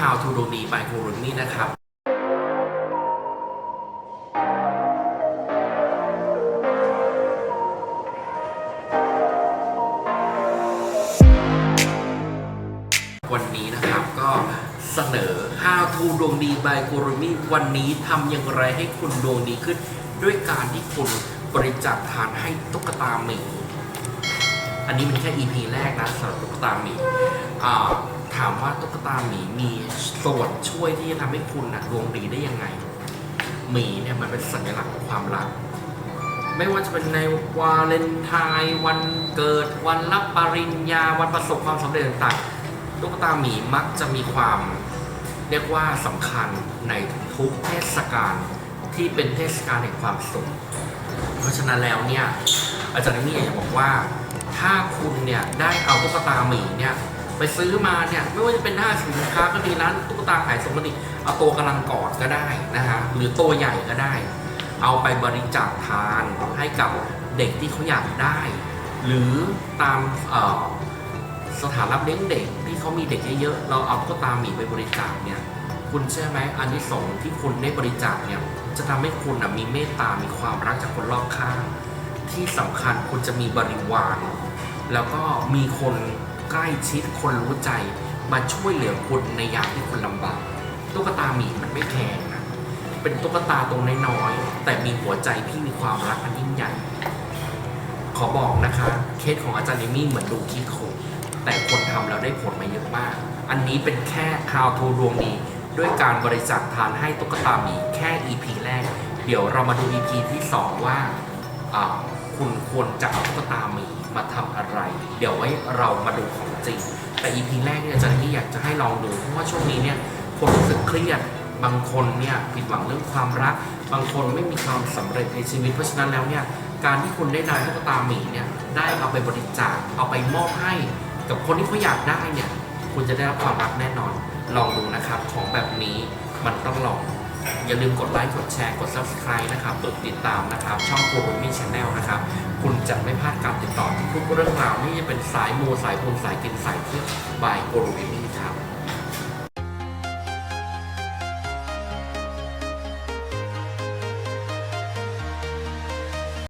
How to ดวงดี by กูรุนี่นะครับวันนี้นะครับก็เสนอ How to ดวงดี by กูรุนี่วันนี้ทำอย่างไรให้คุณดวงดีขึ้น ด้วยการที่คุณบริจาคทานให้ตุ๊กตาหมี อันนี้เป็นแค่ EP แรกนะสำหรับตุ๊กตาหมีอ่า ถามว่าตุ๊กตาหมีมีส่วนช่วยที่จะทำให้คุณนะดวงดีได้ยังไง หมีเนี่ยมันเป็นสัญลักษณ์ของความรัก ไม่ว่าจะเป็นในวาเลนไทน์วันเกิดวันรับปริญญาวันประสบความสำเร็จต่างๆตุ๊กตาหมีมักจะมีความเรียกว่าสำคัญในทุกเทศกาลที่เป็นเทศกาลแห่งความสุข เพราะฉะนั้นแล้วเนี่ยอาจารย์นี่อยากจะบอกว่า ถ้าคุณเนี่ยได้เอาตุ๊กตาหมีเนี่ย ไปซื้อมาเนี่ยไม่ว่าจะเป็นหน้าสินค้าก็ดีร้านตุ๊กตาขายส่งก็ดีเอาตัวกำลังกอดก็ได้นะฮะหรือตัวใหญ่ก็ได้ เอาไปบริจาคทานให้กับเด็กที่เขาอยากได้ หรือตามสถานรับเลี้ยงเด็กที่เขามีเด็กเยอะๆเราเอาตุ๊กตาหมีไปบริจาคเนี่ยคุณเชื่อไหมอันที่สองที่คุณได้บริจาคเนี่ยจะทำให้คุณมีเมตตา มีความรักจากคนรอบข้าง ที่สำคัญคุณจะมีบริวาร แล้วก็มีคน ใกล้ชิดคนรู้ใจ มาช่วยเหลือคุณในยามที่คุณลำบากตุ๊กตาหมีมันไม่แพงนะเป็นตุ๊กตาตรงน้อยๆแต่มีหัวใจที่มีความรักอันยิ่งใหญ่ ขอบอกนะคะ เคสของอาจารย์เอมี่เหมือนดูคิดโคงแต่คนทำแล้วได้ผลมาเยอะมาก อันนี้เป็นแค่ How to ดวงดีด้วยการบริจาคทานให้ตุ๊กตาหมีแค่ EP แรก เดี๋ยวเรามาดู EP ที่ 2 ว่าอ่า คุณควรจะเอาตุ๊กตาหมีมาทำอะไร เดี๋ยวไว้เรามาดูของจริง แต่ EP แรกเนี่ยอาจารย์นี่อยากจะให้ลองดูเพราะว่าช่วงนี้เนี่ยคนรู้สึกเครียดบางคนเนี่ยผิดหวังเรื่องความรัก บางคนไม่มีความสำเร็จในชีวิตเพราะฉะนั้นแล้วเนี่ยการที่คุณได้นำตุ๊กตาหมีเนี่ยได้เอาไปบริจาคเอาไปมอบให้กับคนที่เขาอยากได้เนี่ยคุณจะได้รับความรักแน่นอน ลองดูนะครับของแบบนี้มันต้องลอง อย่าลืมกดไลค์กดแชร์กด subscribe นะครับกดติดตามนะครับ ช่องโคโรมี่ชาแนลนะครับ คุณจะไม่พลาดการติดต่อทุกเรื่องราวไม่ว่าจะเป็นสายมูสายบุญสายกินสายเที่ยวบายโคโรมี่ครับ